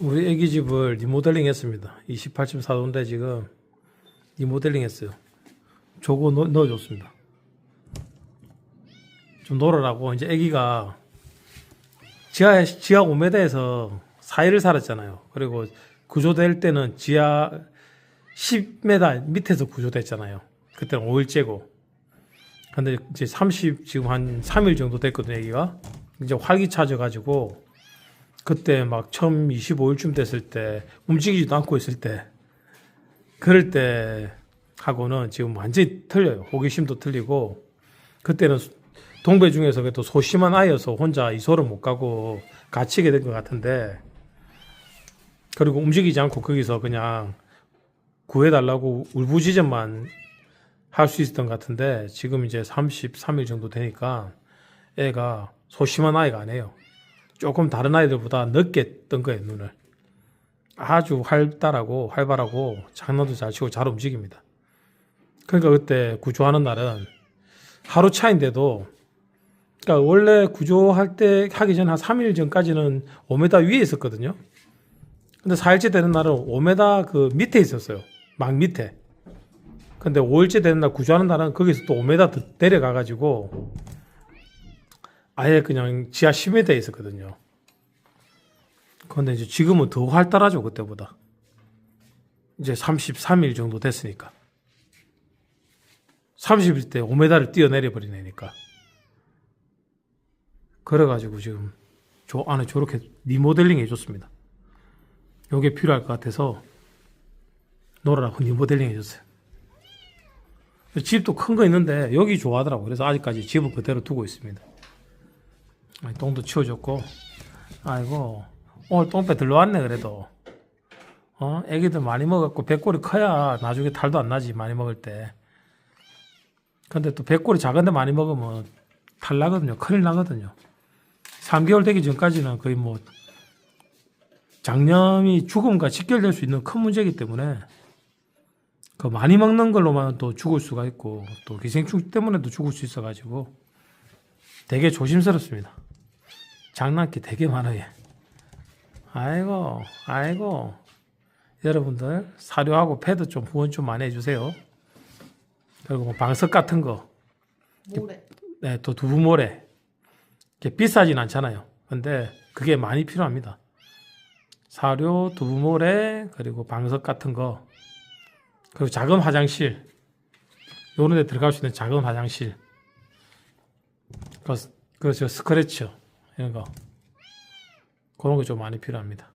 우리 애기 집을 리모델링 했습니다. 28층 사도인데 지금 리모델링 했어요. 저거 넣, 넣어줬습니다. 좀 놀으라고 이제 애기가 지하 지하 5m에서 4일을 살았잖아요. 그리고 구조될 때는 지하 10m 밑에서 구조됐잖아요. 그때는 5일째고. 근데 이제 30 지금 한 3일 정도 됐거든요, 애기가. 이제 활기 차져 가지고 그때 막 처음 25일쯤 됐을 때 움직이지도 않고 있을 때 그럴 때 하고는 지금 완전히 틀려요. 호기심도 틀리고 그때는 동배 중에서 그래도 소심한 아이여서 혼자 이소를 못 가고 갇히게 된 것 같은데 그리고 움직이지 않고 거기서 그냥 구해달라고 울부짖음만 할 수 있었던 것 같은데 지금 이제 33일 정도 되니까 애가 소심한 아이가 아니에요. 조금 다른 아이들보다 늦게 뜬 거예요, 눈을. 아주 활달하고 활발하고 장난도 잘 치고 잘 움직입니다. 그러니까 그때 구조하는 날은 하루 차인데도 그러니까 원래 구조할 때 하기 전 한 3일 전까지는 5m 위에 있었거든요. 근데 4일째 되는 날은 5m 그 밑에 있었어요. 막 밑에. 근데 5일째 되는 날 구조하는 날은 거기서 또 5m 더 내려가 가지고 아예 그냥 지하 10m에 있었거든요. 근데 이제 지금은 더 활달하죠, 그때보다. 이제 33일 정도 됐으니까. 30일 때 5m를 뛰어내려 버린 애니까. 그래가지고 지금 저 안에 저렇게 리모델링 해줬습니다. 요게 필요할 것 같아서 놀아라고 리모델링 해줬어요. 집도 큰 거 있는데 여기 좋아하더라고. 그래서 아직까지 집은 그대로 두고 있습니다. 똥도 치워줬고, 아이고, 오늘 똥배 들러왔네, 그래도. 어, 애기들 많이 먹었고, 배꼴이 커야 나중에 탈도 안 나지, 많이 먹을 때. 근데 또 배꼴이 작은데 많이 먹으면 탈 나거든요. 큰일 나거든요. 3개월 되기 전까지는 거의 뭐, 장염이 죽음과 직결될 수 있는 큰 문제이기 때문에, 그 많이 먹는 걸로만 또 죽을 수가 있고, 또 기생충 때문에도 죽을 수 있어가지고, 되게 조심스럽습니다. 장난기 되게 많아요. 얘. 아이고, 아이고. 여러분들 사료하고 패드 좀 후원 좀 많이 해주세요. 그리고 뭐 방석 같은 거, 모래. 네, 또 두부 모래. 이게 비싸진 않잖아요. 근데 그게 많이 필요합니다. 사료, 두부 모래, 그리고 방석 같은 거, 그리고 작은 화장실. 요런 데 들어갈 수 있는 작은 화장실. 그, 그렇죠. 스크래쳐. 이런 거. 그런 게 좀 많이 필요합니다.